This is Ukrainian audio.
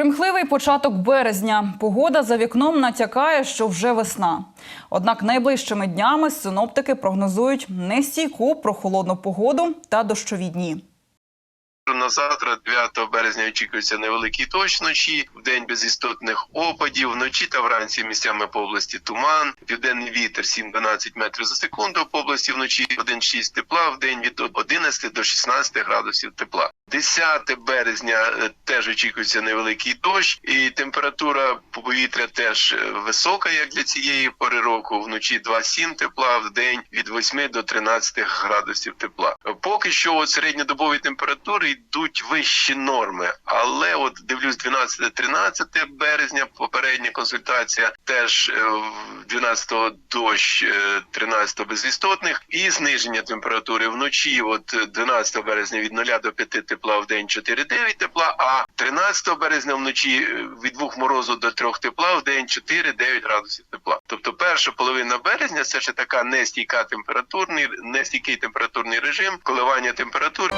Примхливий початок березня. Погода за вікном натякає, що вже весна. Однак найближчими днями синоптики прогнозують нестійку прохолодну погоду та дощові дні. На завтра, 9 березня, очікується невеликий дощ вночі, в день без істотних опадів. Вночі та вранці місцями по області туман, південний вітер 7-12 метрів за секунду по області вночі 1,6 тепла, в день від 11 до 16 градусів тепла. 10 березня е, теж очікується невеликий дощ, і температура повітря теж е, висока, як для цієї пори року. Вночі 2,7 тепла, в день від 8 до 13 градусів тепла. Поки що середньодобові температури йдуть вищі норми, але от дивлюсь 12-13 березня. Попередня консультація теж е, 12-го дощ, е, 13-го безвістотних і зниження температури вночі. От е, 12 березня від 0 до 5 тепла в день 4-9 тепла. А 13 березня вночі е, від 2 морозу до 3 тепла в день 4-9 градусів тепла. Тобто перша половина березня це ще така нестійка температурний, нестійкий температурний режим, коливання температур.